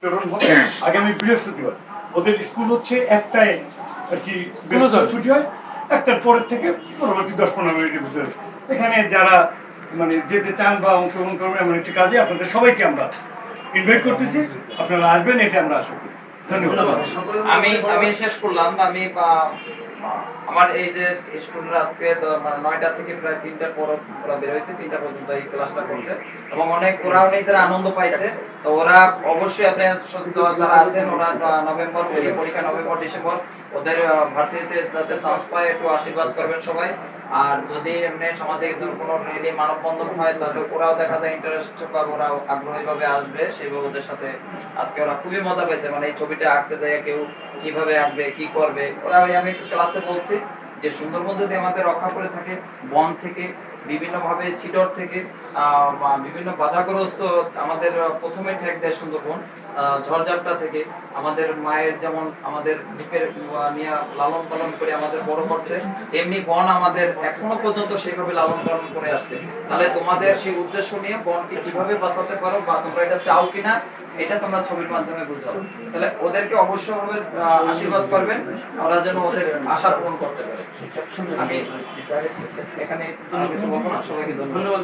আগামী বৃহস্পতিবার। ওদের স্কুল হচ্ছে একটাই আর কি ছুটি হয়। একটার পরের থেকে পরবর্তী দশ পনেরো মিনিটের ভিতরে। এখানে যারা মানে যেতে চান বা অংশগ্রহণ করবেন এমন একটি কাজে আপনাদের সবাইকে আমরা ইনভাইট করতেছি। আপনারা আসবেন এটা আমরা আশা করি। আমি আমি শেষ করলাম। আমি আমার এই যে আজকে মানে নয়টা থেকে প্রায় তিনটার পর ওরা বের হয়েছে, তিনটা পর্যন্ত এই ক্লাসটা করছে। এবং অনেক, ওরাও নিজেরা আনন্দ পাইছে। তো ওরা অবশ্যই যারা আছেন, ওরা নভেম্বর পরীক্ষা নভেম্বর, ডিসেম্বর, ওদের ভার্সিটিতে যাতে চান্স পায়, একটু আশীর্বাদ করবেন সবাই। আর যদি এমনি সমাজে ধরুন কোনো রেলি মানববন্ধন হয়, তাহলে ওরাও দেখা যায় ইন্টারেস্ট ওরা আগ্রহী ভাবে আসবে। সেইভাবে ওদের সাথে আজকে ওরা খুবই মজা পেয়েছে। মানে এই ছবিটা আঁকতে দেয়, কেউ কীভাবে আঁকবে, কি করবে, ওরা ওই আমি ক্লাসে বলছি যে সুন্দরবন যদি আমাদের রক্ষা করে থাকে, বন থেকে বিভিন্ন ভাবে চিডর থেকে বিভিন্ন বাধাগ্রস্ত আমাদের প্রথমে ঠেক দেয় সুন্দরবন ঝড়ঝাপটা থেকে আমাদের মায়ের যেমন আমাদের বুকের নিয়ে লালন পালন করে আমাদের বড় করছে, এমনি বন আমাদের এখনও পর্যন্ত সেইভাবে লালন পালন করে আসছে। তাহলে তোমাদের সেই উদ্দেশ্য নিয়ে বনকে কীভাবে বাঁচাতে পারো বা তোমরা এটা চাও কিনা, এটা তোমরা ছবির মাধ্যমে বুঝাও। তাহলে ওদেরকে অবশ্যই ভাবে আশীর্বাদ করবেন, ওরা যেন ওদের আশা পূরণ করতে পারে। আমি এখানে কিছু বলব না, সবাইকে ধন্যবাদ।